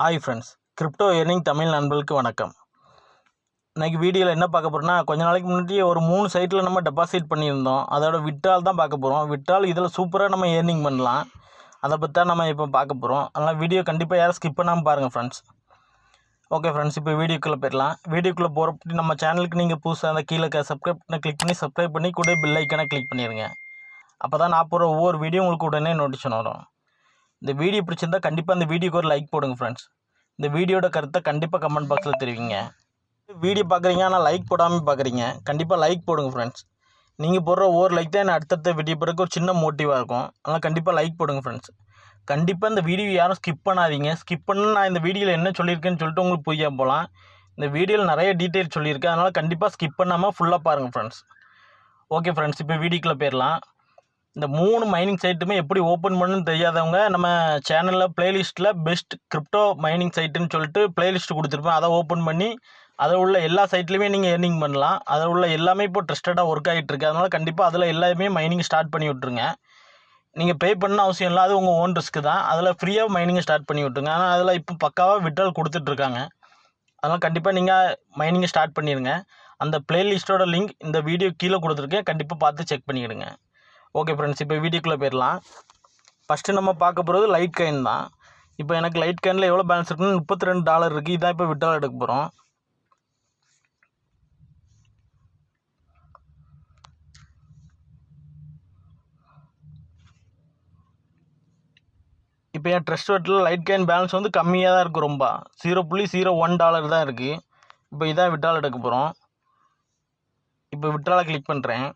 Hi friends crypto earning Tamil நண்பர்களுக்கு வணக்கம் இன்றைக்கி வீடியோவில் என்ன பார்க்க போகிறோம்னா கொஞ்ச நாளைக்கு முன்னாடி ஒரு மூணு சைட்டில் நம்ம டெபாசிட் பண்ணியிருந்தோம். அதோட விட்டால் தான் பார்க்க போகிறோம் விட்டால் இதில் சூப்பராக நம்ம ஏர்னிங் பண்ணலாம். அதை பற்றி தான் நம்ம இப்போ பார்க்க போகிறோம் அதனால் வீடியோ கண்டிப்பாக யாரும் ஸ்கிப் பண்ணாமல் பாருங்கள் ஃப்ரெண்ட்ஸ் ஓகே ஃப்ரெண்ட்ஸ் இப்போ வீடியோக்குள்ளே போயிடலாம். வீடியோக்குள்ளே போகிறப்ப நம்ம சேனலுக்கு நீங்கள் புதுசாக அந்த கீழே சப்ஸ்கிரைப் பண்ண கிளிக் பண்ணி சப்ஸ்கிரைப் பண்ணி கூட பில் ஐக்கனை கிளிக் பண்ணிடுங்க அப்போ தான் நான் போகிற ஒவ்வொரு வீடியோ உங்களுக்கு உடனே நோட்டிஷன் வரும். இந்த வீடியோ பிடிச்சிருந்தா கண்டிப்பாக இந்த வீடியோக்கு ஒரு லைக் போடுங்க ஃப்ரெண்ட்ஸ் இந்த வீடியோட கருத்தை கண்டிப்பாக கமெண்ட் பாக்ஸில் தெரிவிங்க. வீடியோ பார்க்குறீங்க ஆனால் லைக் போடாமல் பார்க்குறீங்க கண்டிப்பாக லைக் போடுங்க ஃப்ரெண்ட்ஸ் நீங்கள் போடுற ஒவ்வொரு லைக் தான் எனக்கு அடுத்தடுத்த வீடியோ பிறகு ஒரு சின்ன மோட்டிவாக இருக்கும். அதனால் கண்டிப்பாக லைக் போடுங்க ஃப்ரெண்ட்ஸ் கண்டிப்பாக இந்த வீடியோ யாரும் ஸ்கிப் பண்ணாதீங்க. ஸ்கிப் பண்ண நான் இந்த வீடியோவில் என்ன சொல்லியிருக்கேன்னு சொல்லிட்டு உங்களுக்கு புரிய போகலாம். இந்த வீடியோவில் நிறைய டீட்டெயில் சொல்லியிருக்கேன். அதனால் கண்டிப்பாக ஸ்கிப் பண்ணாமல் ஃபுல்லாக பாருங்கள் ஃப்ரெண்ட்ஸ் ஓகே ஃப்ரெண்ட்ஸ் இப்போ வீடியோக்குள்ளே போயிடலாம். இந்த மூணு மைனிங் சைட்டுமே எப்படி ஓப்பன் பண்ணுன்னு தெரியாதவங்க நம்ம சேனலில் ப்ளேலிஸ்ட்டில் பெஸ்ட் கிரிப்டோ மைனிங் சைட்டுன்னு சொல்லிட்டு ப்ளேலிஸ்ட் கொடுத்துருப்பேன். அதை ஓப்பன் பண்ணி அதில் உள்ள எல்லா சைட்லேயுமே நீங்கள் ஏர்னிங் பண்ணலாம். அதில் உள்ள எல்லாமே இப்போ ட்ரஸ்டடாக ஒர்க் ஆகிட்டு இருக்கு அதனால் கண்டிப்பாக அதில் எல்லாமே மைனிங் ஸ்டார்ட் பண்ணி விட்ருங்க நீங்கள் பே பண்ண அவசியம் இல்லை. அது உங்கள் ஓன் ரிஸ்க்கு தான். அதில் ஃப்ரீயாக மைனிங்கை ஸ்டார்ட் பண்ணி விட்ருங்க ஆனால் அதில் இப்போ பக்காவாக விட்ரால் கொடுத்துட்ருக்காங்க அதனால் கண்டிப்பாக நீங்கள் மைனிங்கை ஸ்டார்ட் பண்ணிடுங்க அந்த ப்ளேலிஸ்ட்டோட லிங்க் இந்த வீடியோ கீழே கொடுத்துருக்கேன். கண்டிப்பாக பார்த்து செக் பண்ணிவிடுங்க ஓகே ஃப்ரெண்ட்ஸ் இப்போ வீடியோக்குள்ளே போயிடலாம். ஃபஸ்ட்டு நம்ம பார்க்க போகிறது லைட் காயின் தான். இப்போ எனக்கு லைட் காயினில் எவ்வளோ பேலன்ஸ் இருக்குன்னு முப்பத்தி ரெண்டு டாலர் இருக்குது இதான் இப்போ விட்ரால் எடுக்க போகிறோம் இப்போ என் ட்ரெஸ்ட் வெட்டில் லைட் காயின் பேலன்ஸ் வந்து கம்மியாக தான் இருக்குது ரொம்ப. ஜீரோ புள்ளி ஜீரோ ஒன் டாலர் தான் இருக்குது இப்போ இதான் விட்ரால் எடுக்க போகிறோம் இப்போ விட்ராலை கிளிக் பண்ணுறேன்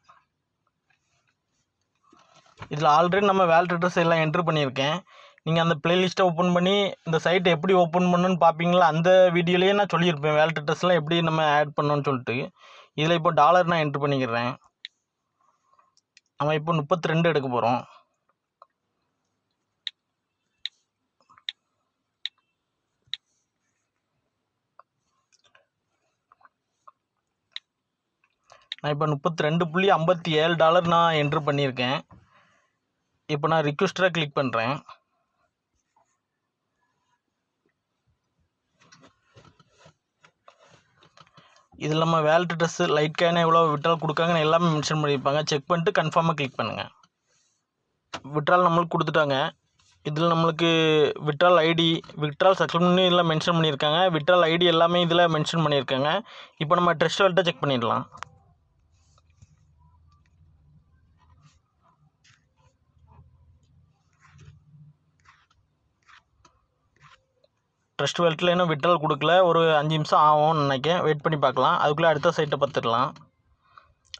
இதில் ஆல்ரெடி நம்ம வேல்ட் அட்ரஸ் எல்லாம் என்ட்ரு பண்ணியிருக்கேன். நீங்கள் அந்த ப்ளேலிஸ்ட்டை ஓப்பன் பண்ணி இந்த சைட்டை எப்படி ஓப்பன் பண்ணணும்னு பார்ப்பீங்களா அந்த வீடியோலேயே நான் சொல்லியிருப்பேன். வேல்ட் அட்ரஸ்லாம் எப்படி நம்ம ஆட் பண்ணணும்னு சொல்லிட்டு. இதில் இப்போ டாலர் நான் என்ட்ரு பண்ணிக்கிறேன். நம்ம இப்போ முப்பத்தி ரெண்டு எடுக்க போகிறோம் நான் இப்போ முப்பத்தி ரெண்டு புள்ளி ஐம்பத்தி ஏழு டாலர் நான் என்ட்ரு பண்ணியிருக்கேன். இப்போ நான் ரிக்வஸ்டராக கிளிக் பண்ணுறேன் இதில் நம்ம வேல்ட் ட்ரெஸ்ஸு லைட் கேனு எவ்வளோ விட்ரால் கொடுக்காங்கன்னு எல்லாமே மென்ஷன் பண்ணியிருப்பாங்க. செக் பண்ணிட்டு கன்ஃபார்மாக கிளிக் பண்ணுங்கள் விட்ரால் நம்மளுக்கு கொடுத்துட்டாங்க. இதில் நம்மளுக்கு விட்ரால் ஐடி விட்ரால் சக்ஸஸ்ஃபுல்னு இதில் மென்ஷன் பண்ணியிருக்காங்க. விட்ரால் ஐடி எல்லாமே இதில் மென்ஷன் பண்ணியிருக்காங்க. இப்போ நம்ம ட்ரெஸ்ட் வேல்ட்டை செக் பண்ணிடலாம். ட்ரஸ்ட் வெல்ட்டில் இன்னும் விட்ரல் கொடுக்கல. ஒரு அஞ்சு நிமிஷம் ஆகும்னு நினைக்கேன் வெயிட் பண்ணி பார்க்கலாம். அதுக்குள்ளே அடுத்த சைட்டை பார்த்துடலாம்.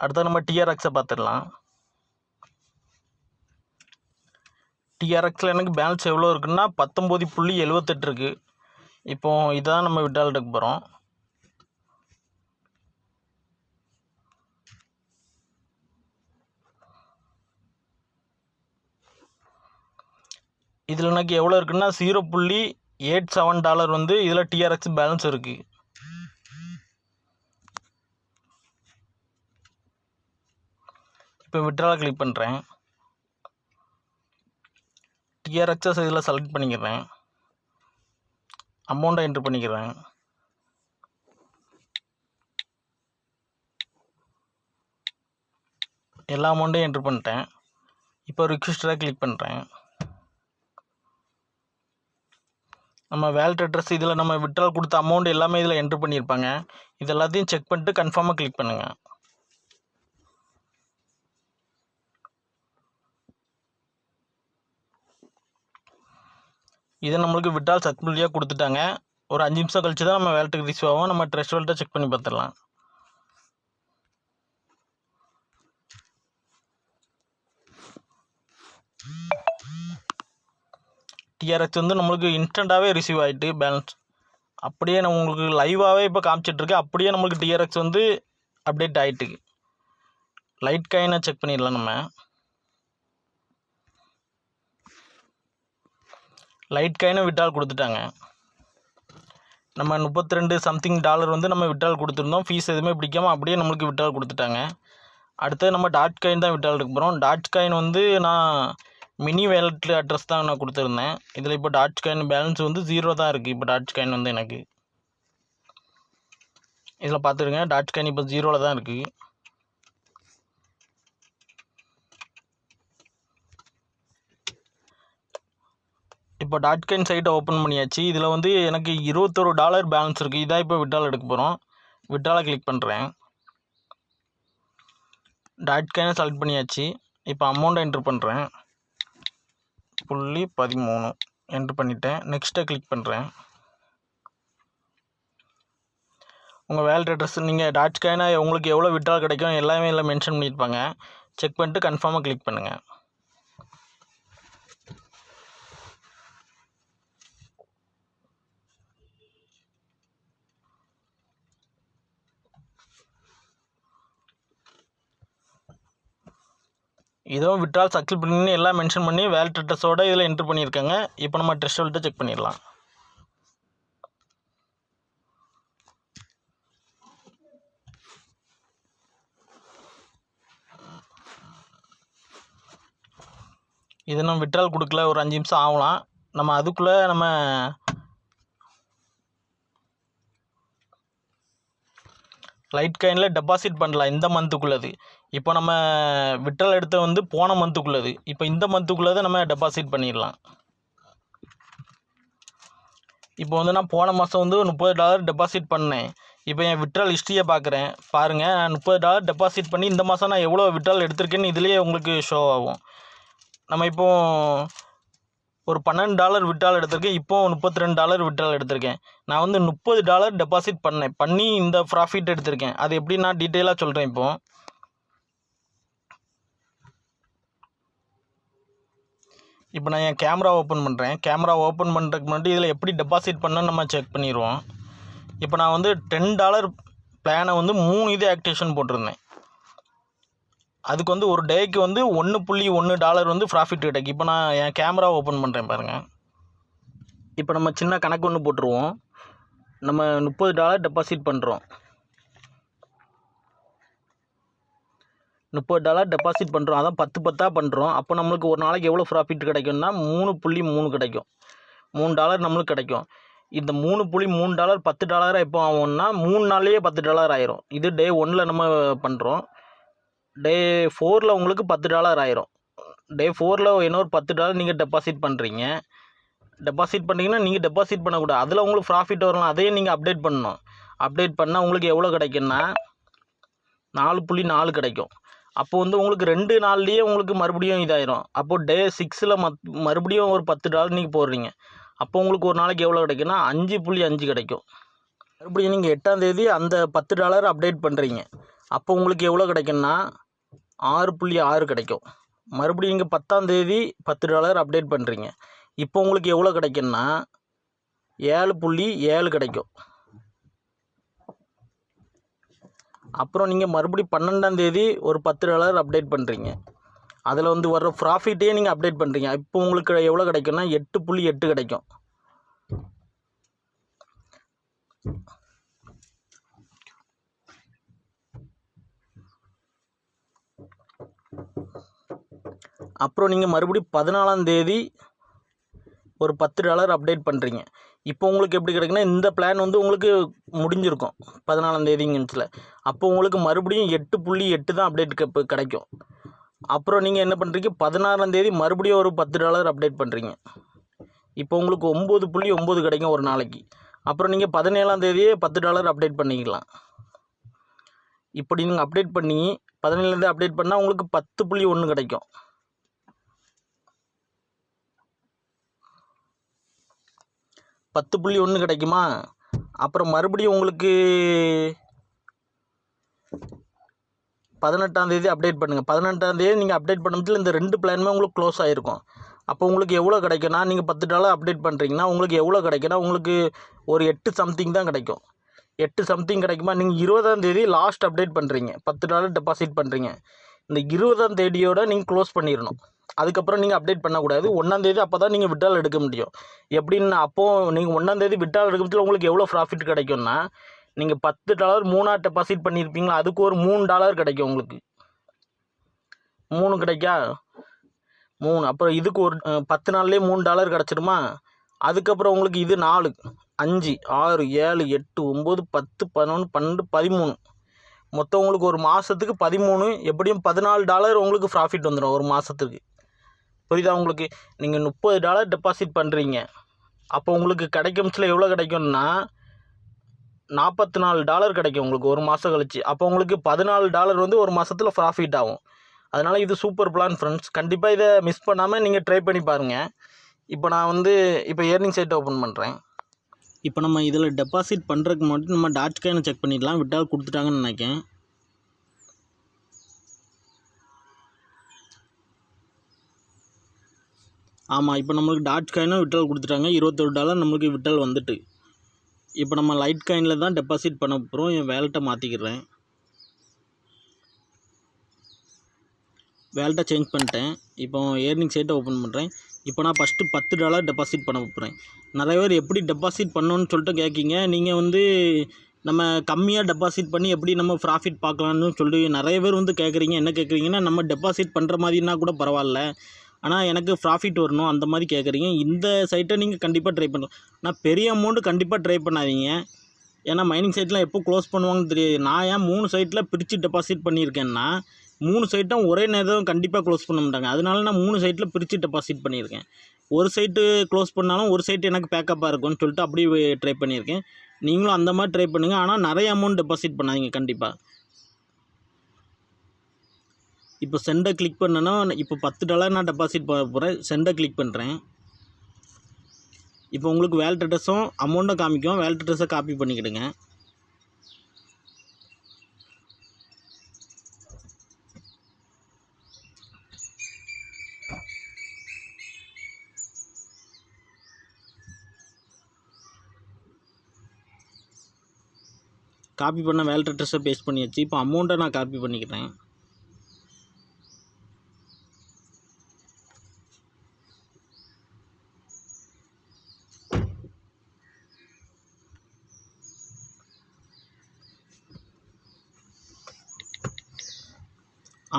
அடுத்த நம்ம டிஆர்எக்ஸை பார்த்துடலாம். டிஆர்எக்ஸில் எனக்கு பேலன்ஸ் எவ்வளோ இருக்குன்னா பத்தொம்போது புள்ளி எழுவத்தெட்டு இருக்குது இப்போது இதான் நம்ம விட்ரால் எடுக்க போகிறோம் இதில் எனக்கு எவ்வளோ இருக்குன்னா ஜீரோ புள்ளி எயிட் செவன் டாலர் வந்து இதில் டிஆர்எக்ஸ் பேலன்ஸ் இருக்குது இப்போ விட்ரால் கிளிக் பண்ணுறேன் டிஆர்எக்ஸஸ் இதில் செலக்ட் பண்ணிக்கிறேன். அமௌண்ட்டை என்ட்ரு பண்ணிக்கிறேன். எல்லா அமௌண்ட்டையும் என்ட்ரு பண்ணிட்டேன். இப்போ ரிக்வஸ்டராக கிளிக் பண்ணுறேன் நம்ம வேல்ட் அட்ரஸ் இதில் நம்ம விட்ரால் கொடுத்த அமௌண்ட் எல்லாமே இதில் என்ட்ரு பண்ணியிருப்பாங்க. இது எல்லாத்தையும் செக் பண்ணிட்டு கன்ஃபார்மாக கிளிக் பண்ணுங்கள் இதை நம்மளுக்கு விட்டால் சக்ஸஸ்ஃபுல்லியாக கொடுத்துட்டாங்க. ஒரு அஞ்சு நிமிஷம் கழிச்சு தான் நம்ம வேல்ட்டுக்கு ரிசீவ் ஆகும். நம்ம ட்ரெஸ் வேல்ட்டை செக் பண்ணி பார்த்துடலாம். டிஆர்எக்ஸ் வந்து நம்மளுக்கு இன்ஸ்டண்ட்டாகவே ரிசீவ் ஆகிட்டு பேலன்ஸ் அப்படியே நம்ம உங்களுக்கு லைவாகவே இப்போ காமிச்சிட்ருக்கு அப்படியே நம்மளுக்கு டிஆர்எக்ஸ் வந்து அப்டேட் ஆகிட்டு லைட் காயினை செக் பண்ணிடலாம் நம்ம. லைட் காயினும் விட்டால் கொடுத்துட்டாங்க. நம்ம முப்பத்தி ரெண்டு சம்திங் டாலர் வந்து நம்ம விட்டால் கொடுத்துருந்தோம். ஃபீஸ் எதுவுமே பிடிக்காமல் அப்படியே நம்மளுக்கு விட்டால் கொடுத்துட்டாங்க. அடுத்தது நம்ம டாட் காயின் தான் விட்டால் எடுக்க போகிறோம் டாட் காயின் வந்து நான் மினி வேலெட் அட்ரஸ் தான் நான் கொடுத்துருந்தேன். இதில் இப்போ டாட் காயின் பேலன்ஸ் வந்து ஜீரோ தான் இருக்குது இப்போ டாட் காயின் வந்து எனக்கு. இதில் பார்த்துருங்க. டாட் காயின் இப்போ ஜீரோவில் தான் இருக்குது இப்போ டாட் காயின் சைட்டை ஓப்பன் பண்ணியாச்சு. இதில் வந்து எனக்கு இருபத்தொரு டாலர் பேலன்ஸ் இருக்குது இதான் இப்போ விட்ரால் எடுக்க போகிறோம் விட்டாலை கிளிக் பண்ணுறேன் டாட் காயினை செலக்ட் பண்ணியாச்சு. இப்போ அமௌண்ட்டை என்ட்ரு பண்ணுறேன் புள்ளி பதிமூணு என்ட்ரு பண்ணிட்டேன். நெக்ஸ்ட்டை கிளிக் பண்ணுறேன் உங்கள் வேலட் அட்ரஸ் நீங்கள் டாட் உங்களுக்கு எவ்வளோ விட்டால் கிடைக்கும் எல்லாமே எல்லாம் மென்ஷன் பண்ணியிருப்பாங்க. செக் பண்ணிட்டு கன்ஃபார்மாக கிளிக் பண்ணுங்கள் இதுவும் விட்ரால் சக்ஸஸ் பண்ணி எல்லாம் மென்ஷன் பண்ணி வேல்ட் அட்ரஸோட இதில் என்ட்ரு பண்ணியிருக்காங்க. இப்போ நம்ம டெஸ்ட் செக் பண்ணிடலாம். இது நம்ம விட்ரால் கொடுக்கல ஒரு அஞ்சு நிமிஷம் ஆகலாம். நம்ம அதுக்குள்ளே நம்ம லைட் காயினில் டெபாசிட் பண்ணலாம் இந்த மந்த்துக்குள்ளது இப்போ நம்ம விட்ரல் எடுத்த வந்து போன மந்த்துக்குள்ளது. இப்போ இந்த மந்த்துக்குள்ளதை நம்ம டெபாசிட் பண்ணிடலாம். இப்போ வந்து நான் போன மாதம் வந்து முப்பது டாலர் டெபாசிட் பண்ணேன். இப்போ என் விட்ரல் ஹிஸ்ட்ரியை பார்க்குறேன். பாருங்கள் நான் முப்பது டாலர் டெபாசிட் பண்ணி இந்த மாதம் நான் எவ்வளோ விட்ரல் எடுத்திருக்கேன்னு இதுலேயே உங்களுக்கு ஷோ ஆகும். நம்ம இப்போ ஒரு பன்னெண்டு டாலர் விட்ரால் எடுத்திருக்கேன். இப்போ முப்பத்தி ரெண்டு டாலர் விட்ரால் எடுத்திருக்கேன். நான் வந்து முப்பது டாலர் டெபாசிட் பண்ணேன். பண்ணி இந்த ப்ராஃபிட் எடுத்திருக்கேன். அது எப்படி நான் டீட்டெயிலாக சொல்கிறேன் இப்போ. இப்போ நான் என் கேமரா ஓப்பன் பண்ணுறேன் கேமரா ஓப்பன் பண்ணுறதுக்கு முன்னாடி இதில் எப்படி டெபாசிட் பண்ணணும்னு நம்ம செக் பண்ணிடுவோம். இப்போ நான் வந்து டென் டாலர் பிளானை வந்து மூணு இது ஆக்டிவேஷன் போட்டிருந்தேன். அதுக்கு வந்து ஒரு டேக்கு வந்து ஒன்று புள்ளி ஒன்று டாலர் வந்து ப்ராஃபிட் கிடைக்கும் இப்போ நான் என் கேமரா ஓப்பன் பண்ணுறேன் பாருங்கள் இப்போ நம்ம சின்ன கணக்கு ஒன்று போட்டுருவோம். நம்ம முப்பது டாலர் டெபாசிட் பண்ணுறோம் முப்பது டாலர் டெபாசிட் பண்ணுறோம் அதான் பத்து பத்தாக பண்ணுறோம் அப்போ நம்மளுக்கு ஒரு நாளைக்கு எவ்வளோ ப்ராஃபிட் கிடைக்கும்னா மூணு புள்ளி மூணு கிடைக்கும். மூணு டாலர் நம்மளுக்கு கிடைக்கும். இந்த மூணு புள்ளி மூணு டாலர் பத்து டாலராக எப்போ ஆகும்னா மூணு நாள்லேயே பத்து டாலர் ஆயிரும். இது டே ஒன்னில் நம்ம பண்ணுறோம் டே ஃபோரில் உங்களுக்கு பத்து டாலர் ஆயிரும். டே ஃபோரில் இன்னொரு பத்து டாலர் நீங்கள் டெபாசிட் பண்ணுறீங்க டெபாசிட் பண்ணிங்கன்னா நீங்கள் டெபாசிட் பண்ணக்கூடாது. அதில் உங்களுக்கு ப்ராஃபிட் வரலாம். அதையும் நீங்கள் அப்டேட் பண்ணணும். அப்டேட் பண்ணால் உங்களுக்கு எவ்வளோ கிடைக்குன்னா நாலு புள்ளி நாலு கிடைக்கும். அப்போ வந்து உங்களுக்கு ரெண்டு நாள்லேயே உங்களுக்கு மறுபடியும் இதாயிரும். அப்போது டே சிக்ஸில் மத் மறுபடியும் ஒரு பத்து டாலர் நீங்கள் போடுறீங்க. அப்போ உங்களுக்கு ஒரு நாளைக்கு எவ்வளோ கிடைக்குன்னா அஞ்சு புள்ளி அஞ்சு கிடைக்கும். மறுபடியும் நீங்கள் எட்டாம் தேதி அந்த பத்து டாலர் அப்டேட் பண்ணுறீங்க அப்போ உங்களுக்கு எவ்வளோ கிடைக்குன்னா ஆறு புள்ளி ஆறு கிடைக்கும். மறுபடியும் நீங்கள் பத்தாம் தேதி பத்து டாலர் அப்டேட் பண்ணுறீங்க இப்போ உங்களுக்கு எவ்வளோ கிடைக்குன்னா ஏழு புள்ளி ஏழு கிடைக்கும். அப்புறம் நீங்கள் மறுபடியும் பன்னெண்டாம் தேதி ஒரு பத்து டாலர் அப்டேட் பண்ணுறீங்க அதில் வந்து வர்ற ப்ராஃபிட்டே நீங்கள் அப்டேட் பண்ணுறீங்க இப்போ உங்களுக்கு எவ்வளோ கிடைக்கும்னா எட்டு புள்ளி எட்டு கிடைக்கும். அப்புறம் நீங்கள் மறுபடியும் பதினாலாம் தேதி ஒரு பத்து டாலர் அப்டேட் பண்ணுறீங்க இப்போ உங்களுக்கு எப்படி கிடைக்குன்னா இந்த பிளான் வந்து உங்களுக்கு முடிஞ்சிருக்கும். பதினாலாம் தேதிங்கன்ஸில் அப்போ உங்களுக்கு மறுபடியும் எட்டு புள்ளி எட்டு தான் அப்டேட் இப்போ கிடைக்கும். அப்புறம் நீங்கள் என்ன பண்ணுறீங்க பதினாறாம் தேதி மறுபடியும் ஒரு பத்து டாலர் அப்டேட் பண்ணுறீங்க இப்போ உங்களுக்கு ஒம்பது புள்ளி ஒம்பது கிடைக்கும் ஒரு நாளைக்கு. அப்புறம் நீங்கள் பதினேழாம் தேதியே பத்து டாலர் அப்டேட் பண்ணிக்கலாம். இப்படி நீங்கள் அப்டேட் பண்ணி பதினேழுலேருந்து அப்டேட் பண்ணால் உங்களுக்கு பத்து புள்ளி ஒன்று கிடைக்கும். பத்து புள்ளி ஒன்று கிடைக்குமா? அப்புறம் மறுபடியும் உங்களுக்கு பதினெட்டாந்தேதி அப்டேட் பண்ணுங்கள் பதினெட்டாந்தேதி நீங்கள் அப்டேட் பண்ணுறதுல இந்த ரெண்டு பிளானுமே உங்களுக்கு க்ளோஸ் ஆகிருக்கும் அப்போ உங்களுக்கு எவ்வளோ கிடைக்கும்னா நீங்கள் பத்து டாலர் அப்டேட் பண்ணுறீங்கன்னா உங்களுக்கு எவ்வளோ கிடைக்குன்னா உங்களுக்கு ஒரு எட்டு சம்திங் தான் கிடைக்கும். எட்டு சம்திங் கிடைக்குமா? நீங்கள் இருபதாம் தேதி லாஸ்ட் அப்டேட் பண்ணுறீங்க பத்து டாலர் டெபாசிட் பண்ணுறீங்க இந்த இருபதாந்தேதியோடு நீங்கள் க்ளோஸ் பண்ணிடணும் அதுக்கப்புறம் நீங்கள் அப்டேட் பண்ணக்கூடாது. ஒன்றாந்தேதி அப்போ தான் நீங்கள் விட்ரால் எடுக்க முடியும். எப்படின்னு அப்போது நீங்கள் ஒன்றாந்தேதி விட்ரால் எடுக்கிறதுல உங்களுக்கு எவ்வளோ ப்ராஃபிட் கிடைக்கும்னா நீங்கள் பத்து டாலர் மூணாக டெபாசிட் பண்ணியிருப்பீங்களா அதுக்கு ஒரு மூணு டாலர் கிடைக்கும் உங்களுக்கு. மூணு கிடைக்கா? மூணு. அப்புறம் இதுக்கு ஒரு பத்து நாள்லேயே மூணு டாலர் கிடச்சிடுமா? அதுக்கப்புறம் உங்களுக்கு இது நாலு அஞ்சு ஆறு ஏழு எட்டு ஒம்பது பத்து பதினொன்று பன்னெண்டு பதிமூணு. மொத்தம் உங்களுக்கு ஒரு மாதத்துக்கு பதிமூணு எப்படியும் பதினாலு டாலர் உங்களுக்கு ப்ராஃபிட் வந்துடும் ஒரு மாதத்துக்கு புரியுதா? உங்களுக்கு நீங்கள் முப்பது டாலர் டெபாசிட் பண்ணுறீங்க அப்போ உங்களுக்கு கிடைக்கும் சில எவ்வளோ கிடைக்கும்னா நாற்பத்தி நாலு டாலர் கிடைக்கும் உங்களுக்கு ஒரு மாதம் கழிச்சு. அப்போ உங்களுக்கு பதினாலு டாலர் வந்து ஒரு மாதத்தில் ப்ராஃபிட் ஆகும். அதனால் இது சூப்பர் பிளான் ஃப்ரெண்ட்ஸ் கண்டிப்பாக இதை மிஸ் பண்ணாமல் நீங்கள் ட்ரை பண்ணி பாருங்கள் இப்போ நான் வந்து இப்போ ஏர்னிங் சைட் ஓப்பன் பண்ணுறேன் இப்போ நம்ம இதில் டெபாசிட் பண்ணுறதுக்கு மட்டும் நம்ம டாட் காயினை செக் பண்ணிடலாம். விட்டால் கொடுத்துட்டாங்கன்னு நினைக்கிறேன். ஆமாம் இப்போ நம்மளுக்கு டாட் காயினும் விட்டல் கொடுத்துட்டாங்க. இருபத்தொரு டாலர் நம்மளுக்கு விட்டல் வந்துட்டு. இப்போ நம்ம லைட் காயினில் தான் டெபாசிட் பண்ண போகிறோம் என் வேலட்டை மாற்றிக்கிறேன் வேலட்டை சேஞ்ச் பண்ணிட்டேன். இப்போ ஏர்னிங் சைட்டை ஓப்பன் பண்ணுறேன் இப்போ நான் ஃபஸ்ட்டு பத்து டாலர் டெபாசிட் பண்ண போகிறேன் நிறைய பேர் எப்படி டெபாசிட் பண்ணணும்னு சொல்லிட்டு கேட்கிங்க நீங்கள் வந்து நம்ம கம்மியாக டெபாசிட் பண்ணி எப்படி நம்ம ப்ராஃபிட் பார்க்கலான்னு சொல்லி நிறைய பேர் வந்து கேட்குறீங்க என்ன கேட்குறீங்கன்னா நம்ம டெபாசிட் பண்ணுற மாதிரினா கூட பரவாயில்ல. ஆனால் எனக்கு ப்ராஃபிட் வரணும் அந்த மாதிரி கேட்குறீங்க இந்த சைட்டை நீங்கள் கண்டிப்பாக ட்ரை பண்ணலாம் ஆனால் பெரிய அமௌண்ட்டு கண்டிப்பாக ட்ரை பண்ணாதீங்க. ஏன்னா மைனிங் சைட்லாம் எப்போ க்ளோஸ் பண்ணுவாங்கன்னு தெரியாது. நான் ஏன் மூணு சைட்டில் பிரித்து டெபாசிட் பண்ணியிருக்கேன்னா மூணு சைட்டும் ஒரே நேரம் கண்டிப்பாக க்ளோஸ் பண்ண மாட்டாங்க. அதனால நான் மூணு சைட்டில் பிரித்து டெபாசிட் பண்ணியிருக்கேன். ஒரு சைட்டு க்ளோஸ் பண்ணாலும் ஒரு சைட்டு எனக்கு பேக்கப்பாக இருக்கும்னு சொல்லிட்டு அப்படியே ட்ரை பண்ணியிருக்கேன். நீங்களும் அந்த மாதிரி ட்ரை பண்ணுங்கள் ஆனால் நிறைய அமௌண்ட் டெபாசிட் பண்ணாதீங்க கண்டிப்பாக இப்போ சென்டை கிளிக் பண்ணேன்னா இப்போ பத்து டாலர் நான் டெபாசிட் பண்ண போகிறேன் சென்டை கிளிக் பண்ணுறேன் இப்போ உங்களுக்கு வேல்ட் அட்ரஸும் அமௌண்ட்டும் காமிக்கும். வேல்ட் அட்ரஸை காப்பி பண்ணிக்கிடுங்க. காப்பி பண்ண வேல்ட் அட்ரஸை பேஸ்ட் பண்ணியாச்சு. இப்போ அமௌண்ட்டை நான் காப்பி பண்ணிக்கிறேன்.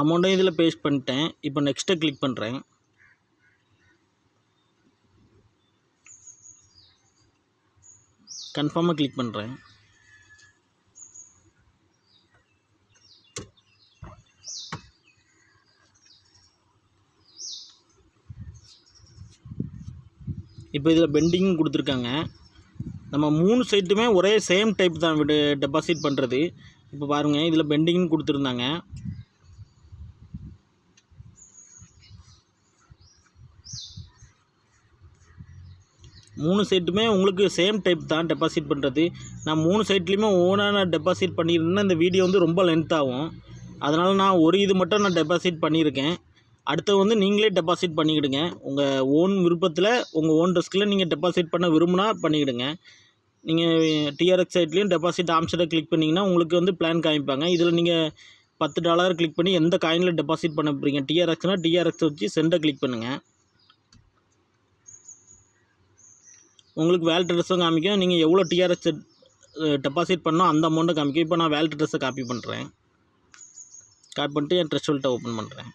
அமௌண்ட்டும் இதில் பேஸ்ட் பண்ணிட்டேன். இப்போ நெக்ஸ்ட்டை கிளிக் பண்ணுறேன் கன்ஃபார்மாக கிளிக் பண்ணுறேன் இப்போ இதில் பெண்டிங் கொடுத்துருக்காங்க. நம்ம மூணு சைட்டுமே ஒரே சேம் டைப் தான் விடு டெபாசிட் பண்ணுறது இப்போ பாருங்கள் இதில் பெண்டிங்னு கொடுத்துருந்தாங்க. மூணு சைட்டுமே உங்களுக்கு சேம் டைப் தான் டெபாசிட் பண்ணுறது நான் மூணு சைட்லேயுமே ஓனாக நான் டெபாசிட் பண்ணியிருந்தேன்னா இந்த வீடியோ வந்து ரொம்ப லென்த் ஆகும் அதனால் நான் ஒரு இது மட்டும் நான் டெபாசிட் பண்ணியிருக்கேன். அடுத்து வந்து நீங்களே டெபாசிட் பண்ணிக்கிடுங்க. உங்கள் ஓன் விருப்பத்தில் உங்கள் ஓன் ரிஸ்கில் நீங்கள் டெபாசிட் பண்ண விரும்புனா பண்ணிக்கிடுங்க. நீங்கள் டிஆர்எக்ஸ் சைட்லேயும் டெபாசிட் ஆப்ஷனை கிளிக் பண்ணிங்கன்னா உங்களுக்கு வந்து பிளான் காமிப்பாங்க. இதில் நீங்கள் பத்து டாலர் கிளிக் பண்ணி எந்த காயினில் டெபாசிட் பண்ண போகிறீங்க டிஆர்எக்ஸ்னால் டிஆர்எக்ஸ் வச்சு சென்டை கிளிக் பண்ணுங்கள் உங்களுக்கு வேல்ட் அட்ரஸும் காமிக்கும். நீங்கள் எவ்வளோ டிஆர்எஸ் டெபாசிட் பண்ணோ அந்த அமௌண்ட்டை காமிக்கும். இப்போ நான் வேல்ட் அட்ரஸை காப்பி பண்ணுறேன் காப்பி பண்ணிட்டு என் ட்ரெஷோல்ட்டை ஓப்பன் பண்ணுறேன்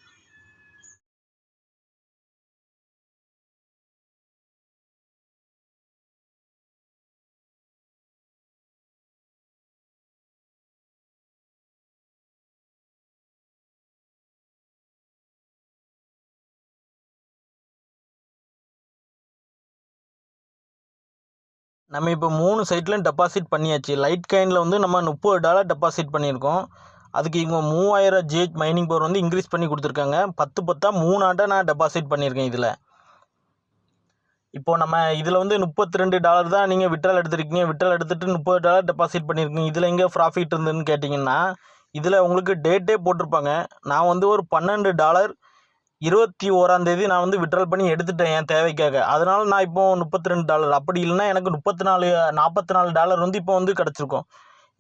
நம்ம இப்போ மூணு சைட்லையும் டெபாசிட் பண்ணியாச்சு. லைட் காயினில் வந்து நம்ம முப்பது டாலர் டெபாசிட் பண்ணியிருக்கோம். அதுக்கு இவங்க மூவாயிரம் ஜிஹெச் மைனிங் பவர் வந்து இன்க்ரீஸ் பண்ணி கொடுத்துருக்காங்க. பத்து பத்தா மூணு நான் டெபாசிட் பண்ணியிருக்கேன் இதில். இப்போது நம்ம இதில் வந்து முப்பத்தி ரெண்டு டாலர் தான் நீங்கள் விட்ரால் எடுத்திருக்கீங்க. விட்ரால் எடுத்துகிட்டு முப்பது டாலர் டெபாசிட் பண்ணியிருக்கீங்க. இதில் எங்கே ப்ராஃபிட் இருந்ததுன்னு கேட்டிங்கன்னா இதில் உங்களுக்கு டேட்டே போட்டிருப்பாங்க. நான் வந்து ஒரு பன்னெண்டு டாலர் இருபத்தி ஓராந்தேதி நான் வந்து விட்ரல் பண்ணி எடுத்துட்டேன் என் தேவைக்காக. அதனால் நான் இப்போ முப்பத்தி ரெண்டு டாலர் அப்படி இல்லைன்னா எனக்கு முப்பத்தி நாலு நாற்பத்தி நாலு டாலர் வந்து இப்போ வந்து கிடச்சிருக்கும்.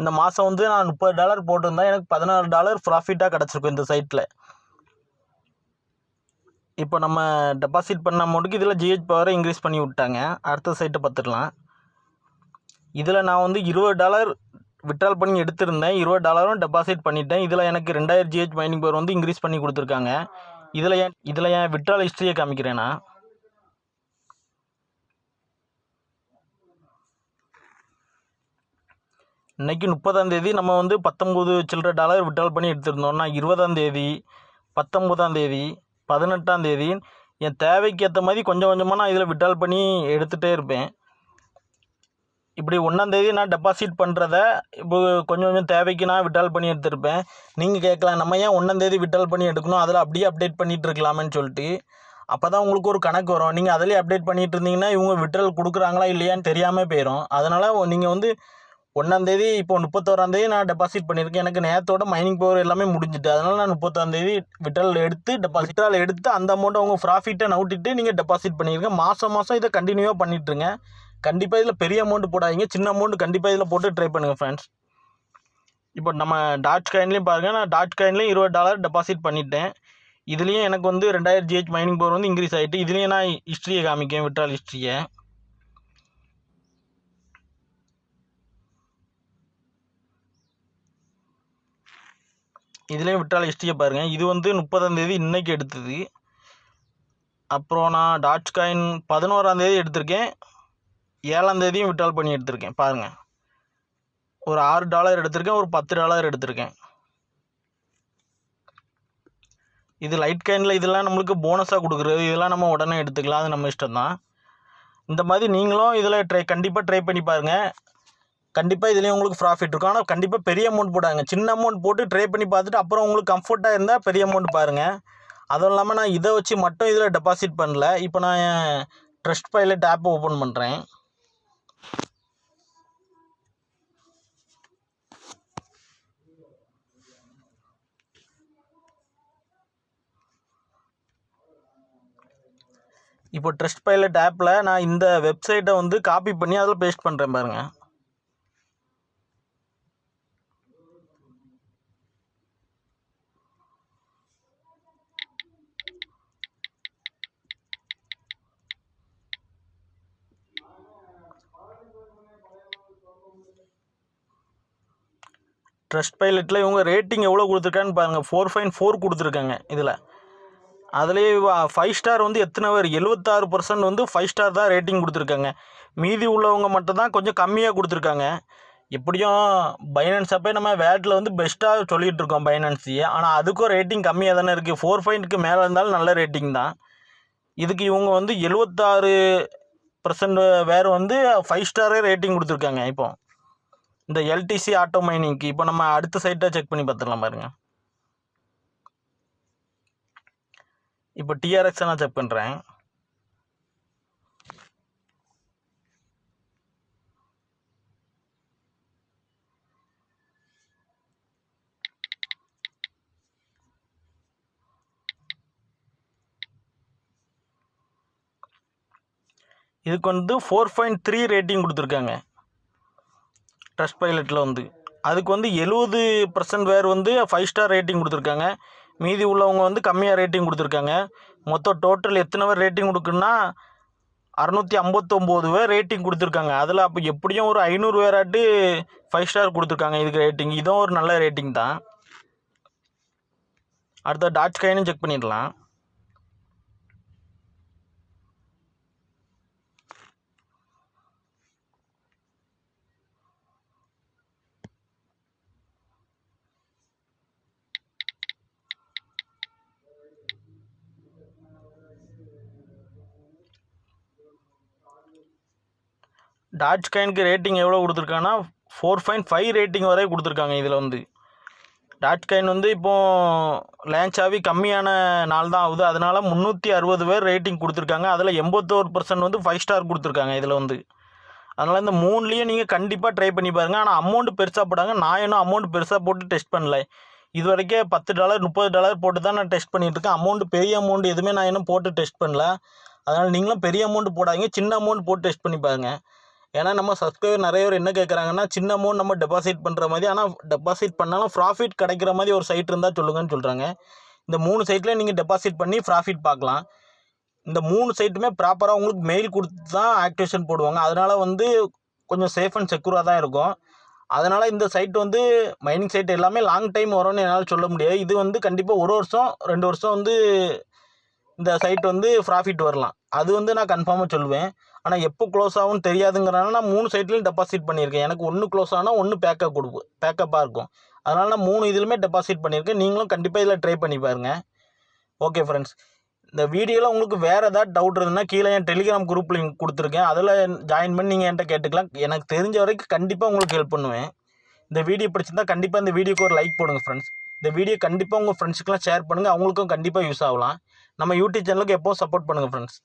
இந்த மாதம் வந்து நான் முப்பது டாலர் போட்டிருந்தா எனக்கு பதினாறு டாலர் ப்ராஃபிட்டாக கிடச்சிருக்கும் இந்த சைட்டில் இப்போ நம்ம டெபாசிட் பண்ண அமௌண்ட்டுக்கு இதில் ஜிஹெச் பவரை இன்க்ரீஸ் பண்ணி விட்டாங்க. அடுத்த சைட்டை பார்த்துடலாம் இதில் நான் வந்து இருபது டாலர் விட்ரால் பண்ணி எடுத்திருந்தேன். இருபது டாலரும் டெபாசிட் பண்ணிட்டேன். இதில் எனக்கு ரெண்டாயிரம் ஜிஹெச் மைனிங் பவர் வந்து இன்க்ரீஸ் பண்ணி கொடுத்துருக்காங்க. இதில் ஏன் இதில் ஏன் விட்ரால் ஹிஸ்ட்ரியை காமிக்கிறேன்னா இன்னைக்கு முப்பதாம் தேதி நம்ம வந்து பத்தொம்போது சில்லற டாலர் விட்ரால் பண்ணி எடுத்திருந்தோம்னா இருபதாம் தேதி பத்தொம்போதாம் தேதி பதினெட்டாம் தேதி என் தேவைக்கு ஏற்ற மாதிரி கொஞ்சம் கொஞ்சமாக நான் இதில் விட்ரால் பண்ணி எடுத்துகிட்டே இருப்பேன். இப்படி ஒன்றாந்தேதி நான் டெபாசிட் பண்ணுறத இப்போ கொஞ்சம் கொஞ்சம் தேவைக்கு நான் விட்ரால் பண்ணி எடுத்திருப்பேன். நீங்கள் கேட்கலாம் நம்ம ஏன் ஒன்றாந்தேதி விட்ரால் பண்ணி எடுக்கணும்? அதில் அப்படியே அப்டேட் பண்ணிகிட்டு இருக்கலாமேன்னு சொல்லிட்டு. அப்போ தான் உங்களுக்கு ஒரு கணக்கு வரும். நீங்கள் அதிலே அப்டேட் பண்ணிகிட்டு இருந்தீங்கன்னா இவங்க விட்ரல் கொடுக்குறாங்களா இல்லையான்னு தெரியாமல் போயிடும் அதனால் நீங்கள் வந்து ஒன்றாந்தேதி இப்போ முப்பத்தோராந்தேதி நான் டெபாசிட் பண்ணியிருக்கேன். எனக்கு நேரத்தோட மைனிங் பவர் எல்லாமே முடிஞ்சிட்டு அதனால் நான் முப்பத்தாந்தேதி விட்டல் எடுத்து டெபாசிட் விட்ரால் எடுத்து அந்த அமௌண்ட்டை உங்கள் ப்ராஃபிட்டை நவுட்டிட்டு நீங்கள் டெபாசிட் பண்ணியிருக்கேன் மாதம் மாதம் இதை கண்டினியூவாக பண்ணிட்டுருங்க கண்டிப்பாக இதில் பெரிய அமௌண்ட் போடாதீங்க. சின்ன அமௌண்ட் கண்டிப்பாக இதில் போட்டு ட்ரை பண்ணுங்கள் ஃப்ரெண்ட்ஸ் இப்போ நம்ம டாட் காயின்லேயும் பாருங்கள் நான் டாட் காயின்லேயும் இருபது டாலர் டெபாசிட் பண்ணிட்டேன். இதுலேயும் எனக்கு வந்து ரெண்டாயிரம் ஜிஹெச் மைனிங் பவர் வந்து இன்க்ரீஸ் ஆகிட்டு இதுலேயும் நான் ஹிஸ்ட்ரியை காமிக்கேன் விட்ரால் ஹிஸ்ட்ரியை இதுலேயும் விட்ரால் ஹிஸ்ட்ரியை பாருங்கள் இது வந்து முப்பதாந்தேதி இன்றைக்கி எடுத்தது. அப்புறம் நான் டாட் காயின் பதினோராந்தேதி எடுத்திருக்கேன். ஏழாம் தேதியும் விட்ரால் பண்ணி எடுத்திருக்கேன் பாருங்கள் ஒரு ஆறு டாலர் எடுத்திருக்கேன் ஒரு பத்து டாலர் எடுத்திருக்கேன். இது லைட் காயினில் இதெல்லாம் நம்மளுக்கு போனஸாக கொடுக்குறது. இதெல்லாம் நம்ம உடனே எடுத்துக்கலாம் அது நம்ம இஷ்டம் தான் இந்த மாதிரி நீங்களும் இதில் ட்ரை கண்டிப்பாக ட்ரை பண்ணி பாருங்கள் கண்டிப்பாக இதுலேயும் உங்களுக்கு ப்ராஃபிட் இருக்கும். ஆனால் கண்டிப்பாக பெரிய அமௌண்ட் போடாங்க சின்ன அமௌண்ட் போட்டு ட்ரை பண்ணி பார்த்துட்டு அப்புறம் உங்களுக்கு கம்ஃபர்ட்டாக இருந்தால் பெரிய அமௌண்ட் பாருங்கள் அதுவும் இல்லாமல் நான் இதை வச்சு மட்டும் இதில் டெபாசிட் பண்ணல. இப்போ நான் ட்ரஸ்ட் பைலட் ஆப் ஓப்பன் பண்ணுறேன் இப்போ ட்ரஸ்ட் பைலட் ஆப்பில் நான் இந்த வெப்சைட்டை வந்து காப்பி பண்ணி அதில் பேஸ்ட் பண்ணுறேன் பாருங்கள் ட்ரஸ்ட் பைலட்டில் இவங்க ரேட்டிங் எவ்வளோ கொடுத்துருக்கான்னு பாருங்கள் ஃபோர் ஃபைன் ஃபோர் கொடுத்துருக்காங்க இதில். அதுலேயே ஃபைவ் ஸ்டார் வந்து எத்தனை பேர்? எழுபத்தாறு பர்சன்ட் வந்து ஃபைவ் ஸ்டார் தான் ரேட்டிங் கொடுத்துருக்காங்க. மீதி உள்ளவங்க மட்டும் தான் கொஞ்சம் கம்மியாக கொடுத்துருக்காங்க. எப்படியும் பைனான்ஸ் அப்போ நம்ம வேட்டில் வந்து பெஸ்ட்டாக சொல்லிகிட்டு இருக்கோம் பைனான்ஸையே ஆனால் அதுக்கும் ரேட்டிங் கம்மியாக தானே இருக்குது ஃபோர் பாயிண்ட்டுக்கு மேலே இருந்தாலும் நல்ல ரேட்டிங் தான். இதுக்கு இவங்க வந்து எழுபத்தாறு பர்சன்ட் வேறு வந்து ஃபைவ் ஸ்டாரே ரேட்டிங் கொடுத்துருக்காங்க இப்போ. இந்த எல்டிசி ஆட்டோ மைனிங்க்கு இப்போ நம்ம அடுத்த சைட்டாக செக் பண்ணி பார்த்துடலாம் பாருங்க. இப்போ டிஆர்எக்ஸை நான் செக் பண்ணுறேன் இதுக்கு வந்து ஃபோர் பாயிண்ட் த்ரீ ரேட்டிங் கொடுத்துருக்காங்க. ட்ரஸ்ட் பைலட்டில் வந்து. அதுக்கு வந்து எழுபது பர்சன்ட் பேர் வந்து ஃபைவ் ஸ்டார் ரேட்டிங் கொடுத்துருக்காங்க. மீதி உள்ளவங்க வந்து கம்மியாக ரேட்டிங் கொடுத்துருக்காங்க. மொத்தம் டோட்டல் எத்தனை பேர் ரேட்டிங் கொடுக்குன்னா அறநூற்றி ஐம்பத்தொம்போது பேர் ரேட்டிங் கொடுத்துருக்காங்க. அதில் அப்போ எப்படியும் ஒரு ஐநூறு பேராட்டு ஃபைவ் ஸ்டார் கொடுத்துருக்காங்க இதுக்கு ரேட்டிங் இதுவும் ஒரு நல்ல ரேட்டிங் தான். அடுத்த டாச் கைனும் செக் பண்ணிடலாம். டாட்ச் காயினுக்கு ரேட்டிங் எவ்வளோ கொடுத்துருக்காங்கன்னா ஃபோர் பாயிண்ட் ஃபைவ் ரேட்டிங் வரை கொடுத்துருக்காங்க இதில் வந்து. டாட்ச் காயின் வந்து இப்போது லான்ச் ஆகி கம்மியான நாள் தான் ஆகுது. அதனால் முந்நூற்றி அறுபது பேர் ரேட்டிங் கொடுத்துருக்காங்க. அதில் எண்பத்தோரு பர்சன்ட் வந்து ஃபைவ் ஸ்டார் கொடுத்துருக்காங்க இதில் வந்து. அதனால் இந்த மூணுலேயும் நீங்கள் கண்டிப்பாக ட்ரை பண்ணி பாருங்கள் ஆனால் அமௌண்ட் பெருசாக போடாங்க. நான் இன்னும் அமௌண்ட் பெருசாக போட்டு டெஸ்ட் பண்ணல. இது வரைக்கும் பத்து டாலர் முப்பது டாலர் போட்டு தான் நான் டெஸ்ட் பண்ணிகிட்ருக்கேன் அமௌண்ட் பெரிய அமௌண்ட் எதுவுமே நான் இன்னும் போட்டு டெஸ்ட் பண்ணல. அதனால் நீங்களும் பெரிய அமௌண்ட் போடாதீங்க. சின்ன அமௌண்ட் போட்டு டெஸ்ட் பண்ணி பாருங்கள் ஏன்னா நம்ம சப்ஸ்கிரைபர் நிறைய பேர் என்ன கேட்குறாங்கன்னா சின்ன அமௌண்ட் நம்ம டெபாசிட் பண்ணுற மாதிரி ஆனால் டெபாசிட் பண்ணாலும் ப்ராஃபிட் கிடைக்கிற மாதிரி ஒரு சைட் இருந்தால் சொல்லுங்கன்னு சொல்கிறாங்க இந்த மூணு சைட்டில் நீங்கள் டெபாசிட் பண்ணி ப்ராஃபிட் பார்க்கலாம். இந்த மூணு சைட்டுமே ப்ராப்பராக உங்களுக்கு மெயில் கொடுத்து தான் ஆக்டிவேஷன் போடுவாங்க. அதனால் வந்து கொஞ்சம் சேஃப் அண்ட் செக்யூராக தான் இருக்கும். அதனால் இந்த சைட் வந்து மைனிங் சைட் எல்லாமே லாங் டைம் வரும்னு என்னால் சொல்ல முடியாது. இது வந்து கண்டிப்பாக ஒரு வருஷம் ரெண்டு வருஷம் வந்து இந்த சைட் வந்து ப்ராஃபிட் வரலாம். அது வந்து நான் கன்ஃபார்மாக சொல்லுவேன். ஆனால் எப்போ க்ளோஸ் ஆகும்னு தெரியாதுங்கிறனால நான் மூணு சைட்லையும் டெபாசிட் பண்ணியிருக்கேன். எனக்கு ஒன்று க்ளோஸ் ஆனால் ஒன்று பேக்கப் கொடுப்போம் பேக்கப்பாக இருக்கும் அதனால் நான் மூணு இதுலையுமே டெபாசிட் பண்ணியிருக்கேன். நீங்களும் கண்டிப்பாக இதில் ட்ரை பண்ணி பாருங்கள் ஓகே ஃப்ரெண்ட்ஸ் இந்த வீடியோவில் உங்களுக்கு வேறு ஏதாவது டவுட் இருந்ததுன்னா கீழே என் டெலிகிராம் குரூப் லிங்க் கொடுத்துருக்கேன். அதில் ஜாயின் பண்ணி நீங்கள் என்கிட்ட கேட்டுக்கலாம். எனக்கு தெரிஞ்ச வரைக்கும் கண்டிப்பாக உங்களுக்கு ஹெல்ப் பண்ணுவேன். இந்த வீடியோ பிடிச்சிருந்தா கண்டிப்பாக இந்த வீடியோக்கு ஒரு லைக் போடுங்க ஃப்ரெண்ட்ஸ் இந்த வீடியோ கண்டிப்பாக உங்கள் ஃப்ரெண்ட்ஸுக்கெலாம் ஷேர் பண்ணுங்கள் அவங்களுக்கும் கண்டிப்பாக யூஸ் ஆகலாம். நம்ம யூடியூப் சேனலுக்கு எப்போவும் சப்போர்ட் பண்ணுங்கள் ஃப்ரெண்ட்ஸ்